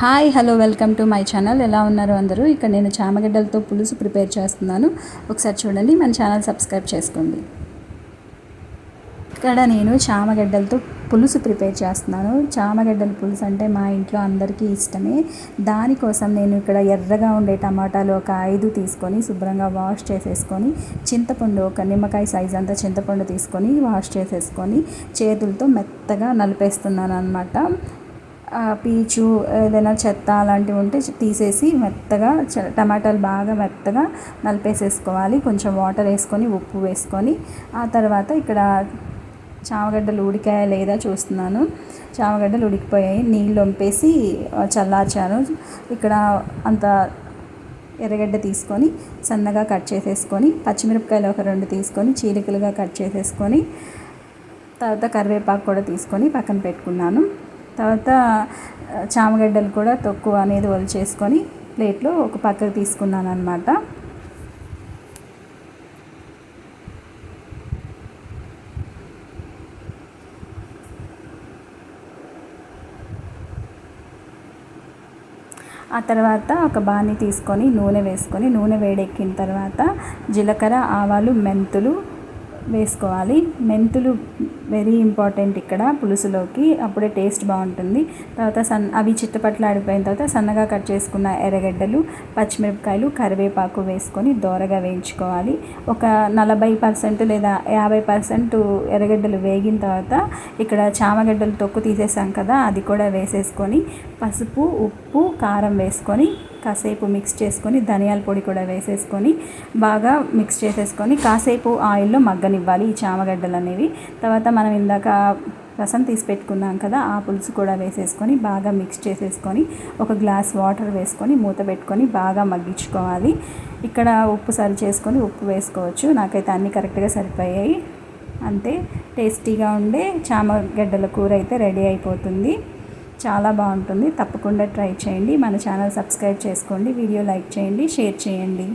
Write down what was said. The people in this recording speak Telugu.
Hi hello welcome to my channel. ఎలా ఉన్నారు అందరూ? ఇక్కడ నేను చామగడ్డలతో పులుసు ప్రిపేర్ చేస్తున్నాను. ఒకసారి చూడండి మన ఛానల్ సబ్స్క్రైబ్ చేసుకోండి. ఇక్కడ నేను చామగడ్డలతో పులుసు ప్రిపేర్ చేస్తున్నాను. చామగడ్డల పులుసు అంటే మా ఇంట్లో అందరికీ ఇష్టమే. దానికోసం నేను ఇక్కడ ఎర్రగా ఉండే టమాటాలు ఒక ఐదు తీసుకొని శుభ్రంగా వాష్ చేసేసుకొని చింతపండు ఒక నిమ్మకాయ సైజ్ అంతా చింతపండు తీసుకొని వాష్ చేసేసుకొని చేతులతో మెత్తగా నలిపేస్తున్నాను అనమాట పీచు ఏదైనా చెత్త అలాంటివి ఉంటే తీసేసి మెత్తగా చ- టమాటాలు బాగా మెత్తగా నలిపేసేసుకోవాలి. కొంచెం వాటర్ వేసుకొని ఉప్పు వేసుకొని. ఆ తర్వాత ఇక్కడ చామగడ్డలు ఉడికాయా లేదా చూస్తున్నాను. చామగడ్డలు ఉడికిపోయాయి. నీళ్ళు వంపేసి చల్లార్చాను. ఇక్కడ అంత ఎర్రగడ్డ తీసుకొని సన్నగా కట్ చేసేసుకొని పచ్చిమిరపకాయలు ఒక రెండు తీసుకొని చీలికలుగా కట్ చేసేసుకొని తర్వాత కరివేపాకు కూడా తీసుకొని పక్కన పెట్టుకున్నాను. తర్వాత చామగడ్డలు కూడా తొక్కు అనేది వలిచేసుకొని ప్లేట్లో ఒక పక్కకు తీసుకున్నాను అనమాట ఆ తర్వాత ఒక బాణీ తీసుకొని నూనె వేసుకొని నూనె వేడెక్కిన తర్వాత జీలకర్ర ఆవాలు మెంతులు వేసుకోవాలి. మెంతులు వెరీ ఇంపార్టెంట్ ఇక్కడ పులుసులోకి. అప్పుడే టేస్ట్ బాగుంటుంది. తర్వాత సన్ అవి చిట్టపట్లాడిపోయిన తర్వాత సన్నగా కట్ చేసుకున్న ఎర్రగడ్డలు పచ్చిమిరపకాయలు కరివేపాకు వేసుకొని దోరగా వేయించుకోవాలి. ఒక నలభై పర్సెంట్ లేదా యాభై పర్సెంట్ ఎర్రగడ్డలు వేగిన తర్వాత ఇక్కడ చామగడ్డలు తొక్కు తీసేసాం కదా అది కూడా వేసేసుకొని పసుపు ఉప్పు కారం వేసుకొని కాసేపు మిక్స్ చేసుకొని ధనియాల పొడి కూడా వేసేసుకొని బాగా మిక్స్ చేసేసుకొని కాసేపు ఆయిల్లో మగ్గనివ్వాలి ఈ చామగడ్డలు అనేవి. తర్వాత మనం ఇందాక రసం తీసి పెట్టుకున్నాం కదా ఆ పులుసు కూడా వేసేసుకొని బాగా మిక్స్ చేసేసుకొని ఒక గ్లాస్ వాటర్ వేసుకొని మూత పెట్టుకొని బాగా మగ్గించుకోవాలి. ఇక్కడ ఉప్పు సరి చేసుకొని ఉప్పు వేసుకోవచ్చు. నాకైతే అన్నీ కరెక్ట్గా సరిపోయాయి. అంతే టేస్టీగా ఉండే చామగడ్డల కూర అయితే రెడీ అయిపోతుంది. చాలా బాగుంటుంది. తప్పకుండా ట్రై చేయండి. మన ఛానల్ సబ్స్క్రైబ్ చేసుకోండి. వీడియో లైక్ చేయండి. షేర్ చేయండి.